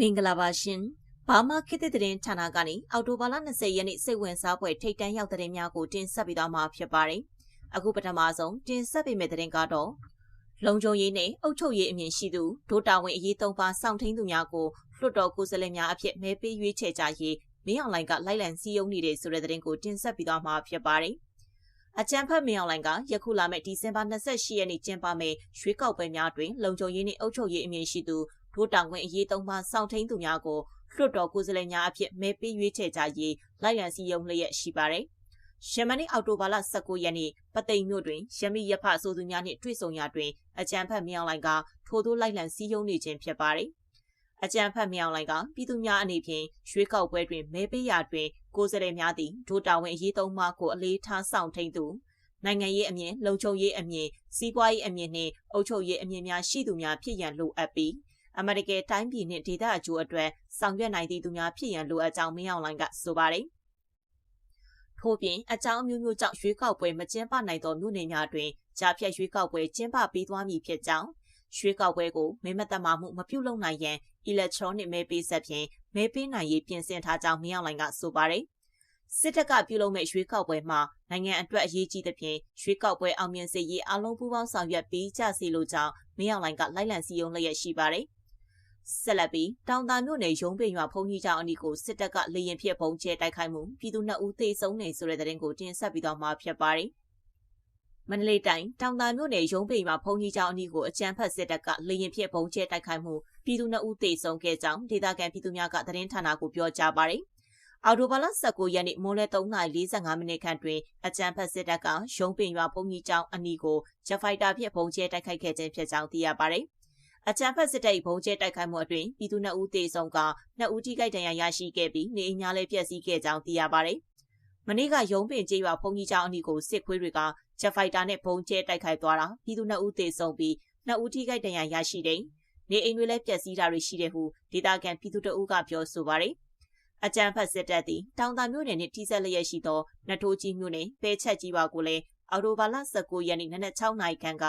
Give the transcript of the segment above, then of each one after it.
မင်္ဂလာပါရှင်။ဘာမာခေတ်သစ်သတင်းဌာနကနေအော်တိုဘာလ20ရက်နေ့စိတ်ဝင်စားဖွယ်ထိတ်တန့်ရောက်တဲ့များကိုတင်ဆက်ပေးသွားမှာဖြစ်ပါတယ်။အခုပထမဆုံးတင်ဆက်ပေးမယ့်သတင်းကတော့လုံခြုံရေးနဲ့အုပ်ချုပ်ရေးအမြင်ရှိသူဒိုတာဝင်အရေးသုံးပါစောင့်ထိန်သူများကိုလွှတ်တော်ကိုယ်စားလှယ်များအဖြစ်မဲပေးရွေးချယ်ကြရေးမင်းအောင်လှိုင်ကလိုက်လံစည်းရုံးနေတဲ့ဆိုတဲ့သတင်းကိုတင်ဆက်ပေးသွားမှာဖြစ်ပါတယ်။အကြံဖတ်မင်းအောင်လှိုင်ကယခုလာမယ့်ဒီဇင်ဘာ28ရက်နေ့ကျင်းပမယ့်ရွေးကောက်ပွဲများတွင်လုံခြုံရေးနှင့်အုပ်ချုပ်ရေးအမြင်ရှိသူ ထိုးတောင်ခွင့်အရေးသုံးပါစောင့်ထိန်သူများကိုလွှတ်တော်ကိုယ်စားလှယ်များအဖြစ်မဲပေးရွေးချယ်ကြရေးလိုက်လံစည်းရုံးလျက်ရှိပါတယ်။ရှမနီအော်တိုဘာလ19ရက်နေ့ပသိမ်မြို့တွင်ရမီရဖအဆိုသူများနှင့်တွေ့ဆုံရာတွင်အကြံဖတ်မြောင်းလိုင်ကထိုသို့လိုက်လံစည်းရုံးနေခြင်းဖြစ်ပါတယ်။အကြံဖတ်မြောင်းလိုင်ကပြည်သူများအနေဖြင့်ရွှေကောက်ပွဲတွင်မဲပေးရာတွင်ကိုယ်စားလှယ်များသည်ဒိုတာဝင်အရေးသုံးပါးကိုအလေးထားဆောင်ထိန်သူနိုင်ငံရေးအမြင်လုံခြုံရေးအမြင်စီးပွားရေးအမြင်နှင့်အုပ်ချုပ်ရေးအမြင်များရှိသူများဖြစ်ရန်လိုအပ်ပြီး အမေရိကန်တိုင်းပြည်နှင့်ဒေသအကျိုးအတွက်ဆောင်ရွက်နိုင်သည့်သူများဖြစ်ရန်လိုအပ်ကြောင်းမင်းအောင်လှိုင်ကဆိုပါတယ်။ထို့ပြင်အကြောင်းမျိုးမျိုးကြောင့်ရွေးကောက်ပွဲမကျင်းပနိုင်သောမြို့နယ်များတွင်ကြားဖြတ်ရွေးကောက်ပွဲကျင်းပပေးသွားမည်ဖြစ်ကြောင်းရွှေကောက်ပွဲကိုမဲမသက်မှမှုမပြုလုပ်နိုင်ရန် electronic မဲပေးဆက်ဖြင့်မဲပေးနိုင်ရေးပြင်ဆင်ထားကြောင်းမင်းအောင်လှိုင်ကဆိုပါတယ်။စစ်တပ်ကပြုလုပ်မဲ့ရွေးကောက်ပွဲမှာနိုင်ငံအတွက်အရေးကြီးသဖြင့်ရွေးကောက်ပွဲအောင်မြင်စေရေးအလုံးပူးပေါင်းဆောင်ရွက်ပေးကြစီလိုကြောင်းမင်းအောင်လှိုင်ကလိုက်လံစည်းရုံးလျက်ရှိပါတယ်။ ဆက်လက်ပြီးတောင်တာမြို့နယ်ရုံးပင်ရွာဖုန်ကြီးကျောင်းအနီးကိုစစ်တပ်ကလေရင်ဖြစ်ပုံကျဲတိုက်ခိုက်မှုပြည်သူနှစ်ဦးသေဆုံးနေဆိုတဲ့သတင်းကိုတင်ဆက်ပြီးတော့မှဖြစ်ပါတယ်။မန္တလေးတိုင်းတောင်တာမြို့နယ်ရုံးပင်ရွာဖုန်ကြီးကျောင်းအနီးကိုအကြမ်းဖက်စစ်တပ်ကလေရင်ဖြစ်ပုံကျဲတိုက်ခိုက်မှုပြည်သူနှစ်ဦးသေဆုံးခဲ့ကြောင်းဒေသခံပြည်သူများကသတင်းဌာနကိုပြောကြားပါတယ်။အော်တိုဘာလ19ရက်နေ့မိုးလယ်3:45မိနစ်ခန့်တွင်အကြံဖက်စစ်တပ်ကရုံးပင်ရွာဘုံကြီးကျောင်းအနီးကိုဂျက်ဖိုက်တာဖြင့်ပုံကျဲတိုက်ခိုက်ခဲ့ခြင်းဖြစ်ကြောင်းသိရပါတယ်။ အကြံဖက်စစ်တပ်ဘုံကျဲတိုက်ခိုက်မှုအတွင်းပြည်သူနှစ်ဦးသေဆုံးကနှစ်ဦးထိခိုက်ဒဏ်ရာရရှိခဲ့ပြီးနေအိမ်များလည်းပျက်စီးခဲ့ကြောင်းသိရပါတယ်။မနေ့ကရုံးပင်ကျေးရွာဘုံကြီးကျောင်းအနီးကိုစစ်ခွေးတွေကဂျက်ဖိုက်တာနဲ့ဘုံကျဲတိုက်ခိုက်သွားတာပြည်သူနှစ်ဦးသေဆုံးပြီးနှစ်ဦးထိခိုက်ဒဏ်ရာရရှိတဲ့နေအိမ်တွေလည်းပျက်စီးတာတွေရှိတယ်ဟုဒေတာကန်ပြည်သူတအုပ်ကပြောဆိုပါတယ်။အကြံဖက်စစ်တပ်သည်တောင်တာမြို့နယ်နှင့်ထိစပ်လျက်ရှိသောနထိုးကြီးမြို့နယ်ပဲချက်ကြီးပါကိုလည်းအော်တိုဘာလ19ရက်နေ့နနက်6နာရီခန့်က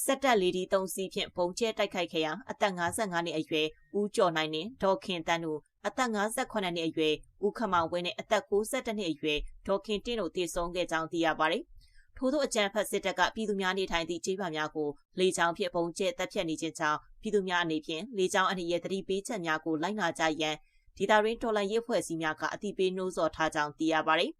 စက်တက်လေးဒီ3စီးဖြင့်ပုံကျဲတိုက်ခိုက်ခဲ့ရာအသက်55နှစ်အရွယ်ဦးကျော်နိုင်နှင့်ဒေါခင်တန်းတို့အသက်58နှစ်အရွယ်ဦးခမောင်ဝင်းနှင့်အသက်62နှစ်အရွယ်ဒေါခင်တင့်တို့တည်ဆုံခဲ့ကြောင်းသိရပါတယ်။ထို့သောအကြံဖက်စစ်တပ်ကပြည်သူများနေထိုင်သည့်ကျေးရွာများကိုလေကြောင်းဖြင့်ပုံကျဲတပ်ဖြတ်နေခြင်းကြောင့်ပြည်သူများအနေဖြင့်လေကြောင်းအနေရဲ့တတိပေးချက်များကိုလိုက်နာကြရန်ဒေတာရင်းတော်လန်ရေးဖွဲ့စည်းများကအတိပေးနှိုးဆော်ထားကြောင်းသိရပါတယ်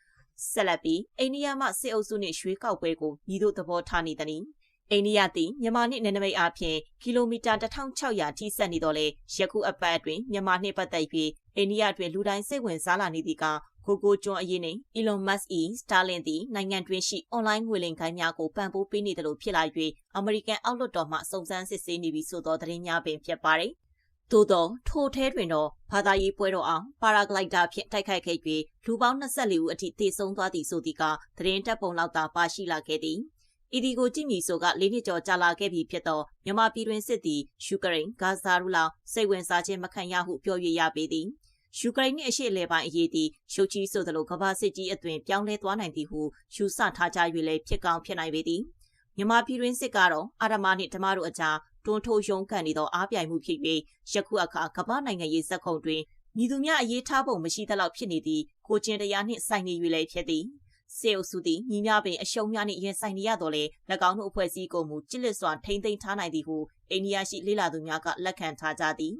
။ဆက်လက်ပြီးအိန္ဒိယမှစစ်အုပ်စုနှင့်ရွှေကောက်ပွဲကိုညီတို့သဘောထားနေသည်။ အိန္ဒိယသည်မြန်မာနှင့်နယ်နိမိတ်အားဖြင့်ကီလိုမီတာ1600ထိဆက်နေတော့လေယခုအပတ်အတွင်းမြန်မာနှင့်ပတ်သက်ပြီးအိန္ဒိယတွင်လူတိုင်းစိတ်ဝင်စားလာနေသည့်ကကိုကိုကျွန်းအရေးနှင့် Elon Musk ၏ Starlink သည်နိုင်ငံတွင်ရှိအွန်လိုင်းငွေလိမ်ခိုင်းများကိုပံ့ပိုးပေးနေတယ်လို့ဖြစ်လာ၍အမေရိကန်အောက်လွှတ်တော်မှစုံစမ်းစစ်ဆေးနေပြီဆိုသောသတင်းများပင်ဖြစ်ပါတယ်။သို့သောထိုထဲတွင်တော့ဘာသာရေးပွဲတော်အောင်ပါရာဂလိုက်တာဖြင့်တိုက်ခိုက်ခဲ့၍လူပေါင်း24ဦးအထိသေဆုံးသွားသည်ဆိုသည့်ကသတင်းတပ်ပုံလောက်သာပါရှိလာခဲ့သည်။။ ဤဒီကိုကြည့်မည်ဆိုကလေးနှစ်ကျော်ကြာလာခဲ့ပြီဖြစ်သောမြန်မာပြည်တွင်စစ်သည်ယူကရိန်းဂါဇာရူလောင်စိတ်ဝင်စားခြင်းမခံရဟုပြော၍ရပေသည်။ယူကရိန်းနှင့်အရှေ့အလယ်ပိုင်းအရေးသည်ရှုပ်ချီဆိုသလိုကမ္ဘာစစ်ကြီးအသွင်ပြောင်းလဲသွားနိုင်သည်ဟုယူဆထားကြ၍လည်းဖြစ်ကောင်းဖြစ်နိုင်ပေသည်။မြန်မာပြည်တွင်စစ်ကတော့အာရမနှင့်ဓမ္မတို့အကြားတွန်းထိုးရုံးကန်နေသောအားပြိုင်မှုဖြစ်၍ယခုအခါကမ္ဘာနိုင်ငံရေးစက်ခုံတွင်မြည်သူများအရေးထားပုံမရှိသလောက်ဖြစ်နေသည့်ကိုကျင်တရားနှင့်ဆိုင်နေ၍လည်းဖြစ်သည်။ စေအုပ်စုသည်ညီများပင်အရှုံးများနှင့်ရင်ဆိုင်နေရတော့လေ၎င်းတို့အဖွဲ့အစည်းကိုမူကြစ်လက်စွာထိမ့်သိမ်းထားနိုင်သည်ဟုအိန္ဒိယရှိလေလာသူများကလက်ခံထားကြသည်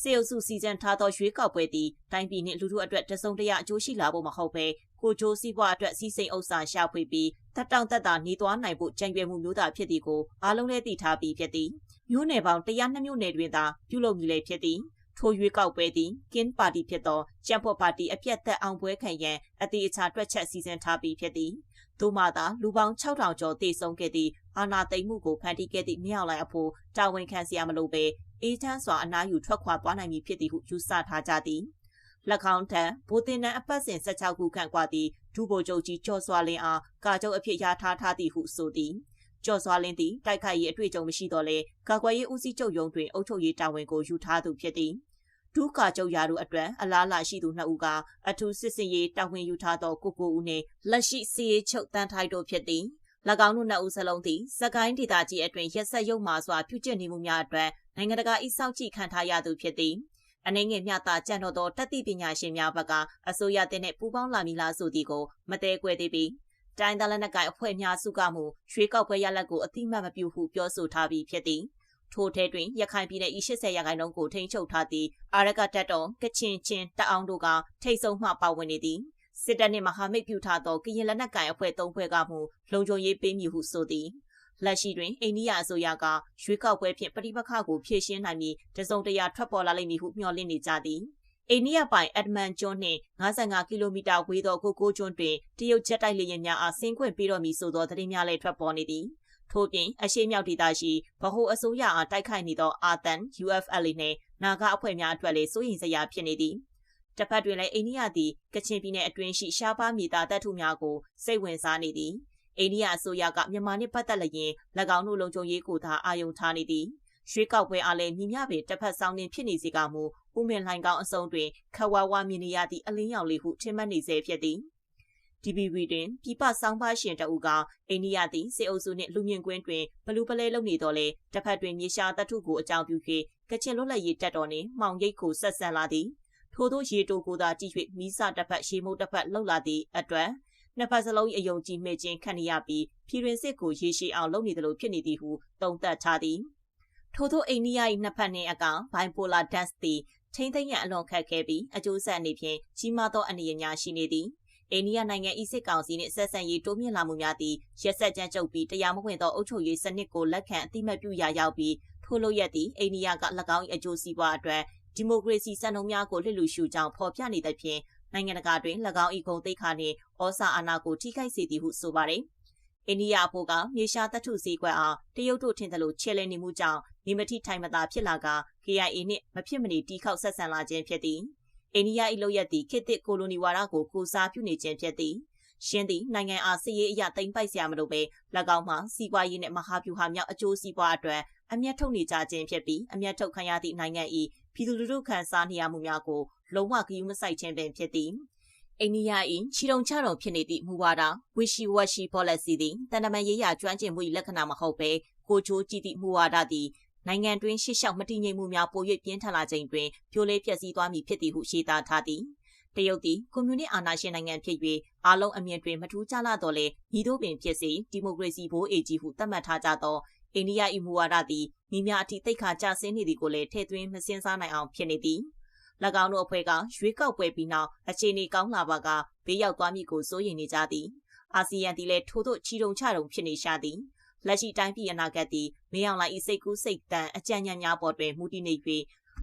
စေအုပ်စုစီစဉ်ထားသောရွေးကောက်ပွဲသည်တိုင်းပြည်နှင့်လူထုအတွက်တစုံတရာအကျိုးရှိလာဖို့မဟုတ်ဘဲကိုကျိုးစည်းပွားအတွက်စီစိန်ဥစ္စာရှာဖွေပြီးတက်တောင့်တက်တာနေသွားနိုင်ဖို့ကြံရွယ်မှုမျိုးသာဖြစ်သည်ကိုအားလုံးလည်းသိထားပြီးဖြစ်သည်မြို့နယ်ပေါင်း102မြို့နယ်တွင်သာပြုလုပ်မည်လေဖြစ်သည် ထိုရွေးကောက်ပွဲသည်ကင်းပါတီဖြစ်သောကျန်းဖော့ပါတီအပြတ်သက်အောင်ပွဲခံရန်အသေးအချာတွက်ချက်စီစဉ်ထားပြီးဖြစ်သည်သို့မှသာလူပေါင်း6000ကျော်တေဆုံးခဲ့သည့်အာဏာသိမ်းမှုကိုဖန်တီးခဲ့သည့်မြောက်လိုက်အဖို့တာဝန်ခံစရာမလိုဘဲအေးချမ်းစွာအနားယူထွက်ခွာသွားနိုင်ပြီဖြစ်သည်ဟုယူဆထားကြသည်၎င်းထံဘိုတင်နန်အပတ်စဉ်16ခုခန့်ကွာသည့်ဒုဗိုလ်ချုပ်ကြီးကျော်စွာလင်းအားကာချုပ်အဖြစ်ရထားထားသည်ဟုဆိုသည်။ ကျော်စွာလင်းသည်တိုက်ခိုက်ရေးအတွေ့အကြုံမရှိတော့လဲကာကွယ်ရေးဦးစီးချုပ်ရုံးတွင်အုပ်ချုပ်ရေးတာဝန်ကိုယူထားသူဖြစ်သည်ဒုကာချုပ်ရာတို့အတွက်အလားလာရှိသူနှစ်ဦးကအထူးစစ်စင်ရေးတာဝန်ယူထားသောကိုကိုဦးနှင့်လက်ရှိစီရေးချုပ်တန်းထိုက်တို့ဖြစ်သည်၎င်းတို့နှစ်ဦးစလုံးသည်စကိုင်းဒေသကြီးအတွင်ရက်ဆက်ရုံမှစွာပြုကျင့်နေမှုများအတွက်နိုင်ငံတကာဤစောင့်ကြည့်ခံထားရသူဖြစ်သည်အနေငယ်မြတာကြံ့တော်သောတတိပညာရှင်များဘက်ကအစိုးရတဲ့နှင့်ပူးပေါင်းလာမည်လားဆိုသည်ကိုမတဲကွဲသေးပြီး တိုင်းသားလက်နက်ကိုင်အဖွဲ့များစုကမှုရွှေကောက်ပွဲရလဒ်ကိုအတိမတ်မပြုဟုပြောဆိုထားပြီးဖြစ်သည်ထိုထဲတွင်ရခိုင်ပြည်နယ်ဤ80ရာခိုင်နှုန်းကိုထိန်းချုပ်ထားသည့်အာရကတက်တော်ကချင်ချင်းတအောင်တို့ကထိတ်ဆုံးမှပါဝင်နေသည်စစ်တပ်နှင့်မဟာမိတ်ပြုထားသောကရင်လက်နက်ကိုင်အဖွဲ့၃ဖွဲ့ကမှုလုံခြုံရေးပေးမည်ဟုဆိုသည်လက်ရှိတွင်အိန္ဒိယအစိုးရကရွေးကောက်ပွဲဖြင့်ပဋိပက္ခကိုဖြေရှင်းနိုင်ပြီးတစုံတရာထွက်ပေါ်လာလိမ့်မည်ဟုမျှော်လင့်နေကြသည် အိန္ဒိယပိုင်အက်ဒမန်ကျွန်းနှင့်55ကီလိုမီတာဝေးသောကိုကိုကျွန်းတွင်တရုတ်ဂျက်တိုက်လေယာဉ်များအားဆင်းခွင့်ပေးတော်မူဆိုသောသတင်းများလည်းထွက်ပေါ်နေသည်ထို့ပြင်အရှိမြောက်ဒေသရှိဗဟိုအစိုးရအားတိုက်ခိုက်နေသောအာတန် UFLA နှင့်နာဂအဖွဲ့များအတွက်လည်းစိုးရိမ်စရာဖြစ်နေသည်တစ်ဖက်တွင်လည်းအိန္ဒိယသည်ကချင်ပြည်နယ်အတွင်းရှိရှားပါးမြေသားတပ်ထုများကိုစိတ်ဝင်စားနေသည်အိန္ဒိယအစိုးရကမြန်မာနှင့်ပတ်သက်လျင်၎င်းတို့လုံခြုံရေးကိုသာအာရုံထားနေသည်ရွှေကောက်ပွဲအားလည်းညီမျှပင်တစ်ဖက်ဆောင်နေဖြစ်နေစေကမူ ဥမင်လှိုင်ကောင်းအစုံတွင်ခဝဝမြင်နေရသည့်အလင်းရောင်လေးဟုထင်မှတ်နေစေဖြစ်သည် DBV တွင်ပြပဆောင်းပါရှင်တအုပ်ကအိန္ဒိယသည်စေအုပ်စုနှင့်လူမြင့်ကွင်းတွင်ဘလူးပလဲလုပ်နေတော့လေတစ်ဖက်တွင်မြေရှားတထုကိုအကြောင်းပြု၍ကချင်လွတ်လပ်ရေးတပ်တော်နှင့်မှောင်ရိပ်ကိုဆက်ဆံလာသည်ထို့သောရေတိုကိုသာကြည့်၍မိစတစ်ဖက်ရှေမုတ်တစ်ဖက်လှုပ်လာသည့်အတွက်နှစ်ဖက်စလုံး၏အယုံကြည်မဲ့ခြင်းခံရပြီးဖြီရင်စစ်ကိုရေရှည်အောင်လုပ်နေတယ်လို့ဖြစ်နေသည်ဟုတုံ့တက်ထားသည်ထို့သောအိန္ဒိယ၏နှစ်ဖက်နှင့်အကောင်ဘိုင်ပိုလာဒက်စ်သည် ထိမ့်သိမ့်ရန်အလွန်ခက်ခဲပြီးအကျိုးဆက်အနေဖြင့်ကြီးမားသောအနေအများရှိနေသည်အိန္ဒိယနိုင်ငံဤစစ်ကောင်စီနှင့်ဆက်ဆံရေးတိုးမြင့်လာမှုများသည့်ရက်ဆက်ကြမ်းကြုတ်ပြီးတရားမဝင်သောအုပ်ချုပ်ရေးစနစ်ကိုလက်ခံအတိမတ်ပြုရာရောက်ပြီးထို့လို့ရက်သည့်အိန္ဒိယက၎င်း၏အကျိုးစီးပွားအတွက်ဒီမိုကရေစီစံနှုန်းများကိုလှစ်လူရှုကြောင်းဖော်ပြနေသဖြင့်နိုင်ငံတကာတွင်၎င်း၏ဂုဏ်သိက္ခာနှင့်ဩစာအာဏာကိုထိခိုက်စေသည်ဟုဆိုပါသည်အိန္ဒိယအဖို့ကမြေရှားတထုစည်းကွက်အားတရုတ်တို့ထင်သလိုချဲလဲနေမှုကြောင့် နေမတိထိုင်မသာဖြစ်လာက KIA နှင့်မဖြစ်မနေတီးခေါက်ဆက်ဆံလာခြင်းဖြစ်သည်အိန္ဒိယ၏လုပ်ရက်သည်ခေတ်သစ်ကိုလိုနီဝါဒကိုကိုစားပြုနေခြင်းဖြစ်သည်ရှင်းသည်နိုင်ငံအားစစ်ရေးအရာတိမ်ပိုက်စရာမလိုပဲ၎င်းမှစီးပွားရေးနှင့်မဟာဗျူဟာမြောက်အကျိုးစီးပွားအတွက်အမျက်ထုတ်နေကြခြင်းဖြစ်ပြီးအမျက်ထုတ်ခံရသည့်နိုင်ငံ၏ပြည်သူလူထုခံစားနေရမှုများကိုလုံးဝဂရုမစိုက်ခြင်းပင်ဖြစ်သည်အိန္ဒိယ၏ချီတုံချတော်ဖြစ်နေသည့်မူဝါဒ wishy washy policy သည်တန်တမန်ရေးရာကျွမ်းကျင်မှု၏လက္ခဏာမဟုတ်ဘဲကိုချိုးကြည့်သည့်မူဝါဒသည် နိုင်ငံတွင်းရှေ့လျှောက်မတည်ငြိမ်မှုများပို၍ပြင်းထန်လာချိန်တွင်ပြိုလဲပျက်စီးသွားမည်ဖြစ်သည်ဟုရှင်းသားထားသည်တရုတ်သည်ကွန်မြူနစ်အာဏာရှင်နိုင်ငံဖြစ်၍အားလုံးအမြင်တွင်မထူးခြားလာတော့လေညီတို့ပင်ဖြစ်စေဒီမိုကရေစီဘိုးအေကြီးဟုသတ်မှတ်ထားကြသောအိန္ဒိယ၏မူဝါဒသည်မိများအထိတိတ်ခါကျဆင်းနေသည်ကိုလည်းထည့်သွင်းမစင်စားနိုင်အောင်ဖြစ်နေသည်၎င်းတို့အဖွဲ့ကရွေးကောက်ပွဲပြီးနောက်အခြေအနေကောင်းလာပါကဘေးရောက်သွားမည်ကိုစိုးရိမ်နေကြသည်အာဆီယံသည်လည်းထို့သို့ချီတုံချတုံဖြစ်နေရှာသည် လက်ရှိတိုင်းပြည်အနာဂတ်သည်မင်းအောင်လှိုင်၏စိတ်ကူးစိတ်တန်အကြံဉာဏ်များပေါ်တွင်မူတည်နေ၍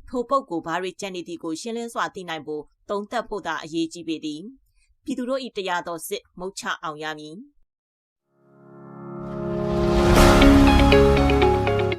ထိုပုတ်ကိုဘာတွေကြံနေသည်ကိုရှင်းလင်းစွာသိနိုင်ဖို့တုံ့သက်ဖို့သာအရေးကြီးပေသည်ပြည်သူတို့၏တရားတော်စစ်မုတ်ချအောင်ရမည်။